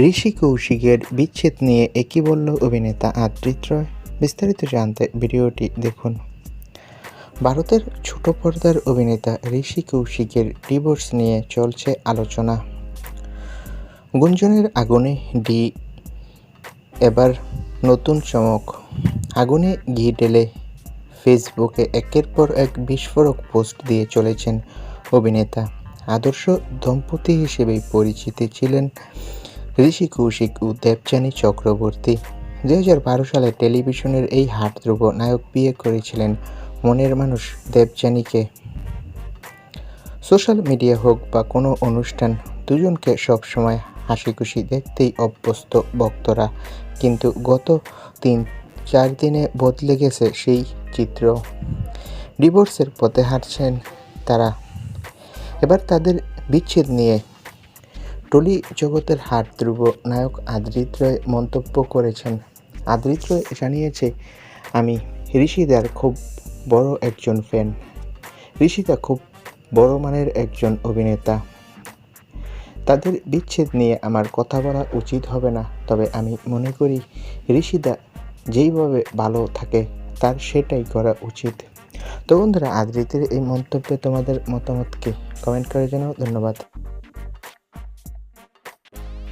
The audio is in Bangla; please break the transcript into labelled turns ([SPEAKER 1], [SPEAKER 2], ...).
[SPEAKER 1] ঋষি কৌশিকের বিচ্ছেদ নিয়ে একই বলল অভিনেতা আদ্রিত রয়। বিস্তারিত জানতে ভিডিওটি দেখুন। ভারতের ছোট পর্দার অভিনেতা ঋষি কৌশিকের ডিভোর্স নিয়ে চলছে আলোচনা। গুঞ্জনের আগুনে ডি, এবার নতুন চমক। আগুনে ঘি ঢেলে ফেসবুকে একের পর এক বিস্ফোরক পোস্ট দিয়ে চলেছেন অভিনেতা। আদর্শ দম্পতি হিসেবেই পরিচিতি ছিলেন ঋষি কৌশিক ও দেবযানী চক্রবর্তী দুই হাজার বারো সালে টেলিভিশনের এই হাটধ্রুব নায়ক বিয়ে করেছিলেন মনের মানুষ দেবযানীকে। সোশ্যাল মিডিয়া হোক বা কোনো অনুষ্ঠান, দুজনকে সবসময় হাসি খুশি দেখতেই অভ্যস্ত ভক্তরা। কিন্তু গত তিন, চার দিনে বদলে গেছে সেই চিত্র। ডিভোর্সের পথে হাঁটছেন তারা। এবার তাদের বিচ্ছেদ নিয়ে টলি জগতের হাট ধ্রুব নায়ক আদ্রিত রয় মন্তব্য করেছেন। আদ্রিত রয় জানিয়েছে, আমি ঋষিদার খুব বড় একজন ফ্যান ঋষিদা খুব বড় মানের একজন অভিনেতা। তাদের বিচ্ছেদ নিয়ে আমার কথা বলা উচিত হবে না। তবে আমি মনে করি, ঋষিদা যেইভাবে ভালো থাকে, তার সেটাই করা উচিত। তো বন্ধুরা, আদ্রিতের এই মন্তব্যে তোমাদের মতামতকে কমেন্ট করে জানাও। ধন্যবাদ।